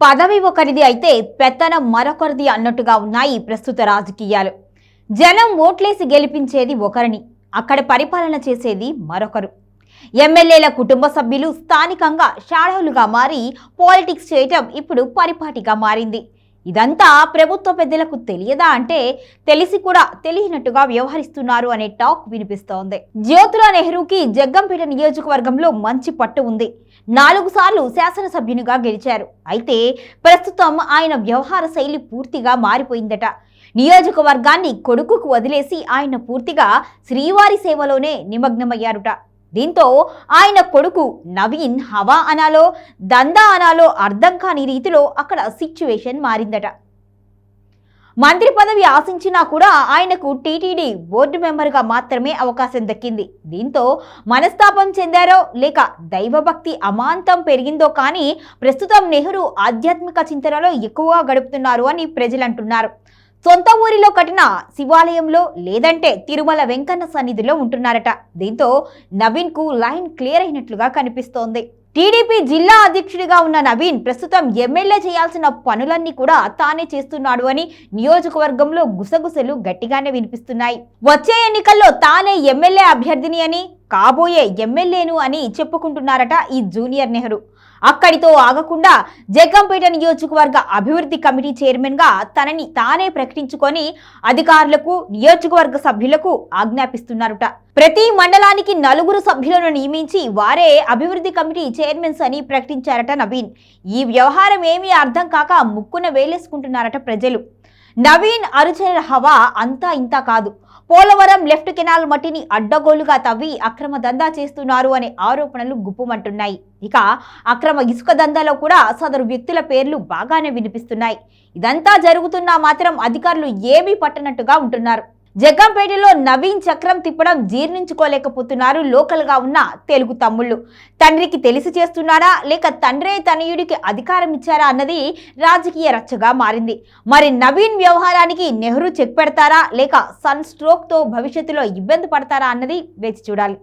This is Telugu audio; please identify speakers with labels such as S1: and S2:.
S1: పదవి ఒకరిది అయితే పెత్తనం మరొకరిది అన్నట్టుగా ఉన్నాయి ప్రస్తుత రాజకీయాలు. జనం ఓట్లేసి గెలిపించేది ఒకరిని అక్కడ పరిపాలన చేసేది మరొకరు. ఎమ్మెల్యేల కుటుంబ సభ్యులు స్థానికంగా షాడోలుగా మారి పాలిటిక్స్ చేయటం ఇప్పుడు పరిపాటిగా మారింది. ఇదంతా ప్రభుత్వ పెద్దలకు తెలియదా అంటే తెలిసి కూడా తెలియనట్టుగా వ్యవహరిస్తున్నారు అనే టాక్ వినిపిస్తోంది. జ్యోతుల నెహ్రూకి జగ్గంపేట నియోజకవర్గంలో మంచి పట్టు ఉంది. నాలుగు సార్లు శాసనసభ్యునిగా గెలిచారు. అయితే ప్రస్తుతం ఆయన వ్యవహార శైలి పూర్తిగా మారిపోయిందట. నియోజకవర్గాన్ని కొడుకుకు వదిలేసి ఆయన పూర్తిగా శ్రీవారి సేవలోనే నిమగ్నమయ్యారుట. దీంతో ఆయన కొడుకు నవీన్ హవా అనాలో దందా అనాలో అర్థం కాని రీతిలో అక్కడ సిచ్యువేషన్ మారిందట. మంత్రి పదవి ఆశించినా కూడా ఆయనకు టీటీడీ బోర్డు మెంబర్గా మాత్రమే అవకాశం దక్కింది. దీంతో మనస్తాపం చెందారో లేక దైవభక్తి అమాంతం పెరిగిందో కానీ ప్రస్తుతం నెహ్రూ ఆధ్యాత్మిక చింతనలో ఎక్కువగా గడుపుతున్నారు అని ప్రజలు అంటున్నారు సొంత ఊరిలో కట్టిన శివాలయంలో లేదంటే తిరుమల వెంకన్న సన్నిధిలో ఉంటున్నారట. దీంతో నవీన్కు లైన్ క్లియర్ అయినట్లుగా కనిపిస్తోంది. టీడీపీ జిల్లా అధ్యక్షుడిగా ఉన్న నవీన్ ప్రస్తుతం ఎమ్మెల్యే చేయాల్సిన పనులన్నీ కూడా తానే చేస్తున్నాడు అని నియోజకవర్గంలో గుసగుసలు గట్టిగానే వినిపిస్తున్నాయి. వచ్చే ఎన్నికల్లో తానే ఎమ్మెల్యే అభ్యర్థిని అని కాబోయే ఎమ్మెల్యేను అని చెప్పుకుంటున్నారట ఈ జూనియర్ నెహ్రూ. అక్కడితో ఆగకుండా జగ్గంపేట నియోజకవర్గ అభివృద్ధి కమిటీ చైర్మన్గా తనని తానే ప్రకటించుకొని అధికారులకు నియోజకవర్గ సభ్యులకు ఆజ్ఞాపిస్తున్నారట. ప్రతి మండలానికి నలుగురు సభ్యులను నియమించి వారే అభివృద్ధి కమిటీ చైర్మన్స్ అని ప్రకటించారట నవీన్. ఈ వ్యవహారం ఏమీ అర్థం కాక ముక్కున వేలేసుకుంటున్నారట ప్రజలు. నవీన్ అరుచర హవా అంతా ఇంతా కాదు. పోలవరం లెఫ్ట్ కెనాల్ మట్టిని అడ్డగోలుగా తవ్వి అక్రమ దందా చేస్తున్నారు అనే ఆరోపణలు గుప్పుమంటున్నాయి. ఇక అక్రమ ఇసుక దందాలో కూడా సదరు వ్యక్తుల పేర్లు బాగానే వినిపిస్తున్నాయి. ఇదంతా జరుగుతున్నా మాత్రం అధికారులు ఏమీ పట్టనట్టుగా ఉంటున్నారు. జగ్గంపేటలో నవీన్ చక్రం తిప్పడం జీర్ణించుకోలేకపోతున్నారు లోకల్గా ఉన్న తెలుగు తమ్ముళ్ళు. తండ్రికి తెలిసి చేస్తున్నారా? లేక తండ్రే తనయుడికి అధికారం ఇచ్చారా అన్నది రాజకీయ రచ్చగా మారింది. మరి నవీన్ వ్యవహారానికి నెహ్రూ చెక్ పెడతారా? లేక సన్ స్ట్రోక్తో భవిష్యత్తులో ఇబ్బంది పడతారా అన్నది వేచి చూడాలి.